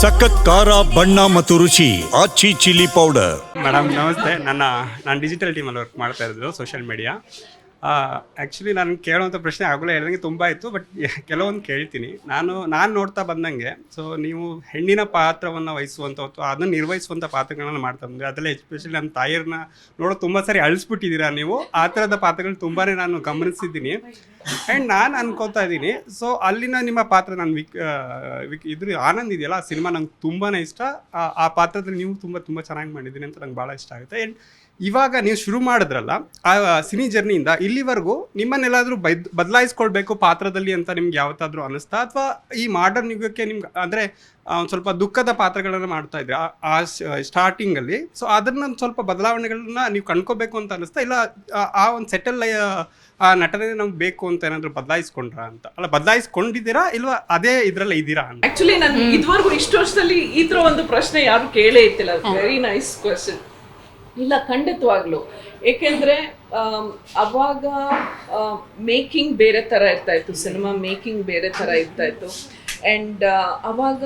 ಸಖತ್ ಖಾರ, ಬಣ್ಣ ಮತ್ತು ರುಚಿ, ಆಚಿ ಚಿಲ್ಲಿ ಪೌಡರ್. ಮೇಡಮ್ ನಮಸ್ತೆ. ನನ್ನ ನಾನು ಡಿಜಿಟಲ್ ಟೀಮಲ್ಲಿ ವರ್ಕ್ ಮಾಡ್ತಾ ಇರೋದು ಸೋಷಿಯಲ್ ಮೀಡಿಯಾ ಆ್ಯಕ್ಚುಲಿ ನಾನು ಕೇಳೋವಂಥ ಪ್ರಶ್ನೆ ಆಗಲೇ ಹೇಳ್ದಂಗೆ ತುಂಬ ಇತ್ತು ಬಟ್ ಕೆಲವೊಂದು ಕೇಳ್ತೀನಿ. ನಾನು ನಾನು ನೋಡ್ತಾ ಬಂದಂಗೆ ಸೊ ನೀವು ಹೆಣ್ಣಿನ ಪಾತ್ರವನ್ನು ವಹಿಸುವಂಥ ಅಥವಾ ಅದನ್ನು ನಿರ್ವಹಿಸುವಂಥ ಪಾತ್ರಗಳನ್ನ ಮಾಡ್ತಾ ಬಂದರೆ. ಅದರಲ್ಲಿ ಎಸ್ಪೆಷಲಿ ನನ್ನ ತಾಯಿಯರನ್ನ ನೋಡೋ ತುಂಬ ಸಾರಿ ಅಳಿಸ್ಬಿಟ್ಟಿದ್ದೀರಾ ನೀವು? ಆ ಥರದ ಪಾತ್ರಗಳು ತುಂಬಾ ನಾನು ಗಮನಿಸಿದ್ದೀನಿ. ಆ್ಯಂಡ್ ನಾನು ಅನ್ಕೋತಾ ಇದ್ದೀನಿ ಸೊ ಅಲ್ಲಿನ ನಿಮ್ಮ ಪಾತ್ರ ನಾನು ವಿಕ್ ವಿಕ್ ಇದ್ರ ಆನಂದ್ ಇದೆಯಲ್ಲ, ಆ ಸಿನಿಮಾ ನಂಗೆ ತುಂಬಾ ಇಷ್ಟ. ಆ ಪಾತ್ರದಲ್ಲಿ ನೀವು ತುಂಬ ತುಂಬ ಚೆನ್ನಾಗಿ ಮಾಡಿದ್ದೀನಿ ಅಂತ ನಂಗೆ ಭಾಳ ಇಷ್ಟ ಆಗುತ್ತೆ. ಆ್ಯಂಡ್ ಇವಾಗ ನೀವು ಶುರು ಮಾಡಿದ್ರಲ್ಲ ಆ ಸಿನಿ ಜರ್ನಿಯಿಂದ ಇಲ್ಲಿವರೆಗೂ ನಿಮ್ಮನ್ನೆಲ್ಲಾದರೂ ಬದ್ ಬದಲಾಯಿಸ್ಕೊಳ್ಬೇಕು ಪಾತ್ರದಲ್ಲಿ ಅಂತ ನಿಮ್ಗೆ ಯಾವತ್ತಾದ್ರೂ ಅನಿಸ್ತಾ ಅಥವಾ ಈ ಮಾಡರ್ನ್ ಯುಗಕ್ಕೆ ನಿಮ್ಗೆ ಅಂದರೆ ಒಂದು ಸ್ವಲ್ಪ ದುಃಖದ ಪಾತ್ರಗಳನ್ನು ಮಾಡ್ತಾ ಇದ್ರೆ ಆ- ಆ ಸ್ಟಾರ್ಟಿಂಗಲ್ಲಿ ಸೊ ಅದನ್ನ ಒಂದ್ ಸ್ವಲ್ಪ ಬದಲಾವಣೆಗಳನ್ನ ನೀವು ಕಂಡ್ಕೋಬೇಕು ಅಂತ ಅನಿಸ್ತಾ ಇಲ್ಲ ಆ- ಒಂದು ಸೆಟಲ್ ಆ ನಟನೆ ನಮ್ಗೆ ಬೇಕು ಅಂತ ಏನಾದರೂ ಬದಲಾಯಿಸ್ಕೊಂಡ್ರಾ ಅಂತ? ಅಲ್ಲ ಬದಲಾಯಿಸ್ಕೊಂಡಿದ್ದೀರಾ ಇಲ್ವಾ ಅದೇ ಇದ್ರಲ್ಲ ಇದ್ದೀರಾ ಅಂತ? ಆಕ್ಚುಲಿ ನಾನು ಇದುವರೆಗೂ ಇಷ್ಟು ವರ್ಷದಲ್ಲಿ ಈ ಥರ ಒಂದು ಪ್ರಶ್ನೆ ಯಾರು ಕೇಳೇ ಇತ್ತಿಲ್ಲ ವೆರಿ ನೈಸ್ ಕ್ವಶನ್ ಇಲ್ಲ ಖಂಡಿತವಾಗ್ಲು. ಏಕೆಂದ್ರೆ ಅವಾಗ ಮೇಕಿಂಗ್ ಬೇರೆ ತರ ಇರ್ತಾ ಇತ್ತು ಸಿನಿಮಾ ಮೇಕಿಂಗ್ ಬೇರೆ ತರ ಇರ್ತಾ ಇತ್ತು. ಅಂಡ್ ಅವಾಗ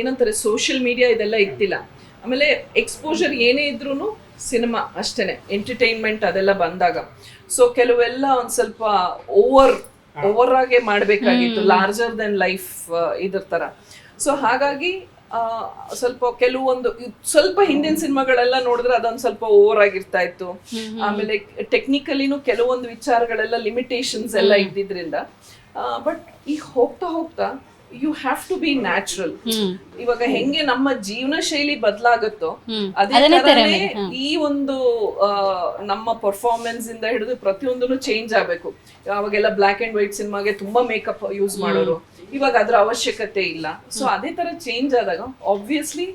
ಏನಂತಾರೆ ಸೋಷಿಯಲ್ ಮೀಡಿಯಾ ಇದೆಲ್ಲ ಇತ್ತಿಲ್ಲ. ಆಮೇಲೆ ಎಕ್ಸ್ಪೋಜರ್ ಏನೇ ಇದ್ರೂ ಸಿನಿಮಾ ಅಷ್ಟೇನೆ ಎಂಟರ್ಟೈನ್ಮೆಂಟ್ ಅದೆಲ್ಲ ಬಂದಾಗ. ಸೊ ಕೆಲವೆಲ್ಲ ಒಂದು ಸ್ವಲ್ಪ ಓವರ್ ಓವರ್ ಆಗೇ ಮಾಡಬೇಕಾಗಿತ್ತು ಲಾರ್ಜರ್ ದೆನ್ ಲೈಫ್ ಇದ್ರ ಥರ ಸೊ ಹಾಗಾಗಿ ಸ್ವಲ್ಪ ಕೆಲವೊಂದು ಸ್ವಲ್ಪ ಹಿಂದಿನ ಸಿನಿಮಾಗಳೆಲ್ಲ ನೋಡಿದ್ರೆ ಅದೊಂದು ಸ್ವಲ್ಪ ಓವರ್ ಆಗಿರ್ತಾ ಇತ್ತು ಆಮೇಲೆ ಟೆಕ್ನಿಕಲಿನೂ ಕೆಲವೊಂದು ವಿಚಾರಗಳೆಲ್ಲ ಲಿಮಿಟೇಷನ್ಸ್ ಎಲ್ಲ ಇದ್ದಿದ್ರಿಂದ. ಬಟ್ ಈಗ ಹೋಗ್ತಾ ಹೋಗ್ತಾ you have to be natural ಇವಾಗ ಹೆಂಗೆ ನಮ್ಮ ಜೀವನ ಶೈಲಿ ಬದಲಾಗುತ್ತೋ ಅದೇ ತರನೇ ಈ ಒಂದು ನಮ್ಮ ಪರ್ಫಾರ್ಮೆನ್ಸ್ ಇಂದ ಹಿಡಿದು ಪ್ರತಿಯೊಂದನ್ನು ಚೇಂಜ್ ಆಗ್ಬೇಕು. ಅವಾಗೆಲ್ಲ ಬ್ಲಾಕ್ ಅಂಡ್ ವೈಟ್ ಸಿನಿಮಾಗೆ ತುಂಬಾ ಮೇಕಪ್ ಯೂಸ್ ಮಾಡೋರು. ಇವಾಗ ಅದ್ರ ಅವಶ್ಯಕತೆ ಇಲ್ಲ. ಸೊ ಅದೇ ತರ ಚೇಂಜ್ ಆದಾಗ ಆಬ್ವಿಯಸ್ಲಿ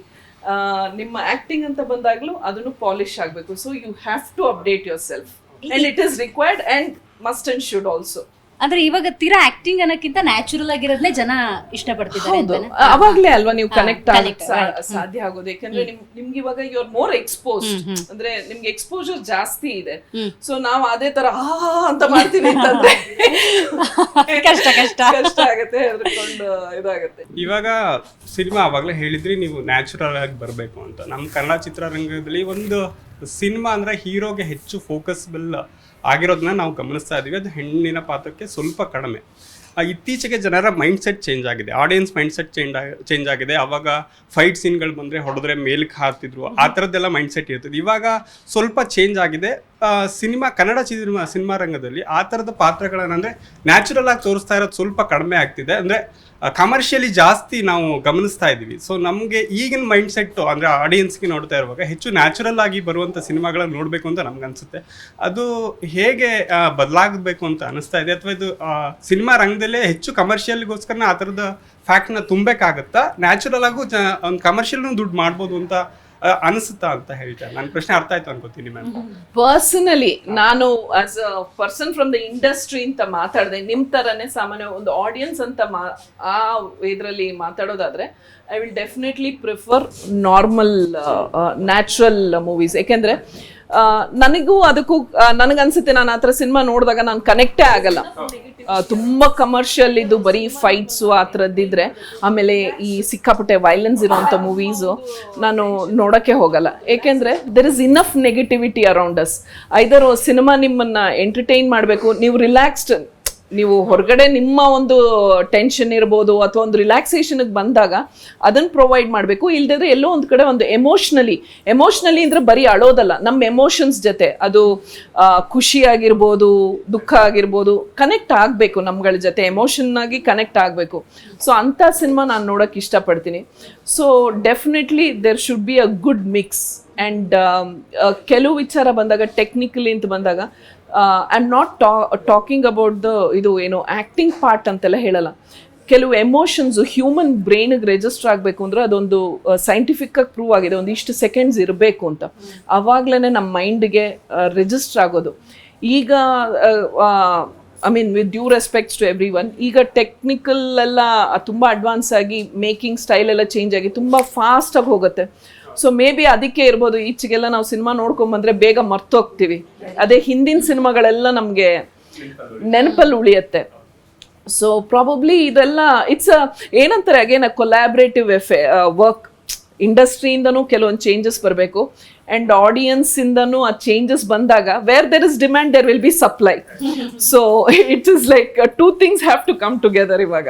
ನಿಮ್ಮ ಆಕ್ಟಿಂಗ್ ಅಂತ ಬಂದಾಗ್ಲೂ ಅದನ್ನು ಪಾಲಿಶ್ ಆಗ್ಬೇಕು. So you have to update yourself and it is required and must and should also ಅಂದ್ರೆ ಇವಾಗ ತೀರಾ ಆಕ್ಟಿಂಗ್ ಅನ್ನಕ್ಕಿಂತ ನ್ಯಾಚುರಲ್ ಆಗಿರೋದ್ನೇ ಜನ ಇಷ್ಟಪಡ್ತಿದ್ದಾರೆ ಹೌದು. ಅಂತಾನೆ? ಅವಾಗ್ಲೇ ಅಲ್ವಾ ನೀವು ಕನೆಕ್ಟ್ connect, ಸಾಧ್ಯ ಆಗೋದು. ಯಾಕಂದ್ರೆ ನಿಮ್ ನಿಮ್ಗೆ ಇವಾಗ ಯು ಆರ್ ಮೋರ್ ಎಕ್ಸ್ಪೋಸ್ ಅಂದ್ರೆ ನಿಮ್ಗೆ ಎಕ್ಸ್ಪೋಜರ್ ಜಾಸ್ತಿ ಇದೆ. ಸೊ ನಾವು ಅದೇ ತರ ಆ ಅಂತ ಮಾಡ್ತೀವಿ ಅಂತಂದ್ರೆ ಕಷ್ಟ, ಕಷ್ಟ. ಕಷ್ಟ ಆಗತ್ತೆ ಹೆದರ್ಕೊಂಡು ಇದಾಗತ್ತೆ. ಇವಾಗ ಸಿನಿಮಾ ಅವಾಗಲೇ ಹೇಳಿದ್ರಿ ನೀವು ನ್ಯಾಚುರಲ್ ಆಗಿ ಬರಬೇಕು ಅಂತ. ನಮ್ಮ ಕನ್ನಡ ಚಿತ್ರರಂಗದಲ್ಲಿ ಒಂದು ಸಿನಿಮಾ ಅಂದ್ರೆ ಹೀರೋಗೆ ಹೆಚ್ಚು ಫೋಕಸ್ಬಲ್ ಆಗಿರೋದನ್ನ ನಾವು ಗಮನಿಸ್ತಾ ಇದ್ದೀವಿ ಅದು ಹೆಣ್ಣಿನ ಪಾತ್ರಕ್ಕೆ ಸ್ವಲ್ಪ ಕಡಿಮೆ. ಇತ್ತೀಚೆಗೆ ಜನರ ಮೈಂಡ್ ಸೆಟ್ ಚೇಂಜ್ ಆಗಿದೆ. Audience mindset change change ಆಗಿದೆ. ಅವಾಗ ಫೈಟ್ ಸೀನ್ಗಳು ಬಂದರೆ ಹೊಡೆದ್ರೆ ಮೇಲಕ್ಕೆ ಹಾರ್ತಿದ್ರು. ಆ ಥರದ್ದೆಲ್ಲ ಮೈಂಡ್ ಸೆಟ್ ಇರ್ತದೆ. ಇವಾಗ ಸ್ವಲ್ಪ ಚೇಂಜ್ ಆಗಿದೆ. ಸಿನಿಮಾ, ಕನ್ನಡ ಸಿನಿಮಾ ಸಿನಿಮಾ ರಂಗದಲ್ಲಿ ಆ ಥರದ ಪಾತ್ರಗಳನ್ನ ಅಂದರೆ ನ್ಯಾಚುರಲ್ ಆಗಿ ತೋರಿಸ್ತಾ ಇರೋದು ಸ್ವಲ್ಪ ಕಡಿಮೆ ಆಗ್ತಿದೆ. ಅಂದರೆ ಕಮರ್ಷಿಯಲಿ ಜಾಸ್ತಿ ನಾವು ಗಮನಿಸ್ತಾ ಇದ್ದೀವಿ. ಸೊ ನಮಗೆ ಈಗಿನ ಮೈಂಡ್ ಸೆಟ್ಟು ಅಂದರೆ ಆಡಿಯನ್ಸ್ಗೆ ನೋಡ್ತಾ ಇರುವಾಗ ಹೆಚ್ಚು ನ್ಯಾಚುರಲ್ ಆಗಿ ಬರುವಂಥ ಸಿನಿಮಾಗಳನ್ನು ನೋಡಬೇಕು ಅಂತ ನಮ್ಗೆ ಅನಿಸುತ್ತೆ. ಅದು ಹೇಗೆ ಬದಲಾಗಬೇಕು ಅಂತ ಅನಿಸ್ತಾ ಇದೆ. ಅಥವಾ ಇದು ಸಿನಿಮಾ ರಂಗದಲ್ಲೇ ಹೆಚ್ಚು ಕಮರ್ಷಿಯಲ್ಗೋಸ್ಕರ ಆ ಥರದ ಫ್ಯಾಕ್ಟ್ನ ತುಂಬಬೇಕಾಗತ್ತಾ? ನ್ಯಾಚುರಲ್ ಆಗು ಜ, ಒಂದು ಕಮರ್ಷಿಯಲ್ನೂ ದುಡ್ಡು ಮಾಡ್ಬೋದು ಅಂತ ಅನಿಸುತ್ತಾ ಅಂತ ಹೇಳ್ತಾರೆ ನನ್ನ ಪ್ರಶ್ನೆ ಅರ್ಥ ಆಯ್ತು ಅನ್ಕೋತೀನಿ ಮ್ಯಾಮ್ ಪರ್ಸನಲಿ ನಾನು as a person from the industry ಅಂತ ಮಾತಾಡಿದೆ ನಿಮ್ ತರನೇ ಸಾಮಾನ್ಯ ಒಂದು ಆಡಿಯನ್ಸ್ ಅಂತ ಮಾ ಆ ಇದರಲ್ಲಿ ಮಾತಾಡೋದಾದ್ರೆ I will definitely prefer normal natural movies ಯಾಕೆಂದ್ರೆ ನನಗೂ ಅದಕ್ಕೂ ನನಗನ್ಸುತ್ತೆ ನಾನು ಆ ಥರ ಸಿನಿಮಾ ನೋಡಿದಾಗ ನಾನು ಕನೆಕ್ಟೇ ಆಗಲ್ಲ. ತುಂಬಾ ಕಮರ್ಷಿಯಲ್ ಇದು, ಬರೀ ಫೈಟ್ಸು ಆ ಥರದ್ದಿದ್ರೆ ಆಮೇಲೆ ಈ ಸಿಕ್ಕಾಪಟ್ಟೆ ವೈಲೆನ್ಸ್ ಇರೋವಂಥ ಮೂವೀಸು ನಾನು ನೋಡೋಕ್ಕೆ ಹೋಗಲ್ಲ. ಏಕೆಂದರೆ there is enough negativity around us either cinema ನಿಮ್ಮನ್ನ ಎಂಟರ್ಟೈನ್ ಮಾಡಬೇಕು, ನೀವು ರಿಲ್ಯಾಕ್ಸ್ಡ್ ನೀವು ಹೊರಗಡೆ ನಿಮ್ಮ ಒಂದು ಟೆನ್ಷನ್ ಇರ್ಬೋದು ಅಥವಾ ಒಂದು ರಿಲ್ಯಾಕ್ಸೇಷನ್ಗೆ ಬಂದಾಗ ಅದನ್ನು ಪ್ರೊವೈಡ್ ಮಾಡಬೇಕು. ಇಲ್ಲದಿದ್ರೆ ಎಲ್ಲೋ ಒಂದು ಕಡೆ ಒಂದು ಎಮೋಷ್ನಲಿ ಎಮೋಷ್ನಲಿ ಅಂದರೆ ಬರೀ ಅಳೋದಲ್ಲ ನಮ್ಮ ಎಮೋಷನ್ಸ್ ಜೊತೆ. ಅದು ಖುಷಿ ಆಗಿರ್ಬೋದು, ದುಃಖ ಆಗಿರ್ಬೋದು ಕನೆಕ್ಟ್ ಆಗಬೇಕು ನಮ್ಗಳ ಜೊತೆ ಎಮೋಷನ್ನಾಗಿ ಕನೆಕ್ಟ್ ಆಗಬೇಕು. ಸೊ ಅಂಥ ಸಿನಿಮಾ ನಾನು ನೋಡೋಕೆ ಇಷ್ಟಪಡ್ತೀನಿ. So definitely there should be a good mix and ಕೆಲವು ವಿಚಾರ ಬಂದಾಗ ಟೆಕ್ನಿಕಲಿ ಅಂತ ಬಂದಾಗ I am not talking about the ಇದು ಏನು ಆ್ಯಕ್ಟಿಂಗ್ ಪಾರ್ಟ್ ಅಂತೆಲ್ಲ ಹೇಳಲ್ಲ. ಕೆಲವು ಎಮೋಷನ್ಸು ಹ್ಯೂಮನ್ ಬ್ರೈನಿಗೆ ರೆಜಿಸ್ಟರ್ ಆಗಬೇಕು ಅಂದರೆ ಅದೊಂದು ಸೈಂಟಿಫಿಕ್ ಆಗಿ ಪ್ರೂವ್ ಆಗಿದೆ. ಒಂದು ಇಷ್ಟು ಸೆಕೆಂಡ್ಸ್ ಇರಬೇಕು ಅಂತ. ಆವಾಗಲೇ ನಮ್ಮ ಮೈಂಡ್ಗೆ ರಿಜಿಸ್ಟರ್ ಆಗೋದು. ಈಗ I mean with due respects to everyone ಈಗ ಟೆಕ್ನಿಕಲ್ ಎಲ್ಲ ತುಂಬ ಅಡ್ವಾನ್ಸ್ ಆಗಿ ಮೇಕಿಂಗ್ ಸ್ಟೈಲ್ ಎಲ್ಲ ಚೇಂಜ್ ಆಗಿ ತುಂಬ ಫಾಸ್ಟಾಗಿ ಹೋಗುತ್ತೆ. ಸೊ ಮೇ ಬಿ ಅದಕ್ಕೆ ಇರ್ಬೋದು, ಈಚೆಗೆಲ್ಲ ನಾವು ಸಿನಿಮಾ ನೋಡ್ಕೊಂಬಂದ್ರೆ ಬೇಗ ಮರ್ತೋಗ್ತೀವಿ. ಅದೇ ಹಿಂದಿನ ಸಿನಿಮಾಗಳೆಲ್ಲ ನಮಗೆ ನೆನಪಲ್ಲಿ ಉಳಿಯುತ್ತೆ. ಸೊ ಪ್ರಾಬಬ್ಲಿ ಇದೆಲ್ಲ ಇಟ್ಸ್ ಏನಂತಾರೆ ಅಗೇನ್ ಅ ಕೊಲ್ಯಾಬ್ರೇಟಿವ್ ಎಫೆ ವರ್ಕ್ ಇಂಡಸ್ಟ್ರಿಯಿಂದನೂ ಕೆಲವೊಂದು ಚೇಂಜಸ್ ಬರಬೇಕು. ಆ್ಯಂಡ್ ಆಡಿಯನ್ಸಿಂದನೂ ಆ ಚೇಂಜಸ್ ಬಂದಾಗ where there is demand there will be supply so it is like two things have to come together ಇವಾಗ.